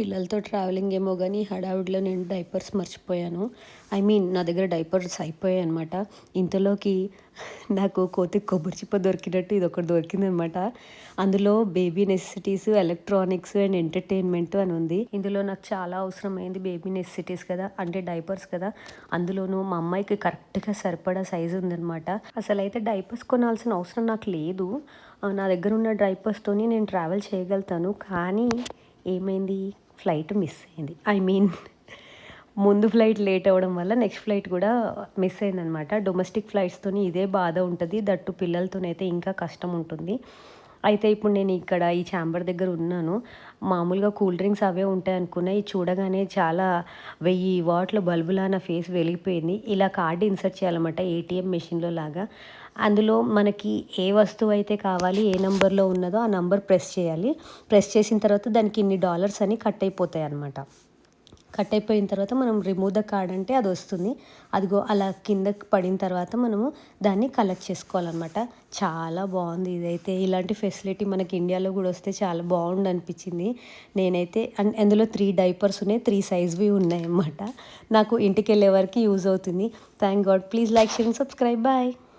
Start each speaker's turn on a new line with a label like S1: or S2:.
S1: పిల్లలతో ట్రావెలింగ్ ఏమో కానీ హడావుడిలో నేను డైపర్స్ మర్చిపోయాను. ఐ మీన్ నా దగ్గర డైపర్స్ అయిపోయాయి అనమాట ఇంతలోకి నాకు కోతి కొబ్బరి చిప్ప దొరికినట్టు ఇది ఒకటి దొరికిందనమాట అందులో baby necessities electronics and entertainment అని ఉంది. ఇందులో నాకు చాలా అవసరమైంది బేబీ నెసెసిటీస్ కదా అంటే డైపర్స్ కదా. అందులోనూ మా అమ్మాయికి కరెక్ట్గా సరిపడా సైజు ఉందనమాట అసలు అయితే డైపర్స్ కొనాల్సిన అవసరం నాకు లేదు. నా దగ్గర ఉన్న డైపర్స్తోని నేను ట్రావెల్ చేయగలుగుతాను. కానీ ఏమైంది? ఫ్లైట్ మిస్ అయింది. ఐ మీన్ ముందు ఫ్లైట్ లేట్ అవ్వడం వల్ల నెక్స్ట్ ఫ్లైట్ కూడా మిస్ అయిందనమాట డొమెస్టిక్ ఫ్లైట్స్తోని ఇదే బాధ ఉంటుంది. దట్టు పిల్లలతోనైతే ఇంకా కష్టం ఉంటుంది. అయితే ఇప్పుడు నేను ఇక్కడ ఈ ఛాంబర్ దగ్గర ఉన్నాను. మామూలుగా కూల్ డ్రింక్స్ అవే ఉంటాయి అనుకున్నా. ఇది చూడగానే చాలా వెయ్యి వాట్ల బల్బులా నా ఫేస్ వెలిగిపోయింది. ఇలా కార్డు ఇన్సర్ట్ చేయాలన్నమాట ఏటీఎం మెషిన్లో లాగా. అందులో మనకి ఏ వస్తువు అయితే కావాలి ఏ నెంబర్లో ఉన్నదో ఆ నంబర్ ప్రెస్ చేయాలి. ప్రెస్ చేసిన తర్వాత దానికి ఇన్ని డాలర్స్ అని కట్ అయిపోతాయి అన్నమాట కట్ అయిపోయిన తర్వాత మనం రిమూవ్ ద కార్డ్ అంటే అది వస్తుంది. అదిగో అలా కిందకి పడిన తర్వాత మనము దాన్ని కలెక్ట్ చేసుకోవాలన్నమాట. చాలా బాగుంది ఇదైతే. ఇలాంటి ఫెసిలిటీ మనకి ఇండియాలో కూడా వస్తే చాలా బాగుండు అనిపించింది నేనైతే అందులో త్రీ డైపర్స్ ఉన్నాయి త్రీ సైజ్వి ఉన్నాయి అన్నమాట నాకు ఇంటికి వెళ్ళే వరకు యూజ్ అవుతుంది. Thank God please like share subscribe bye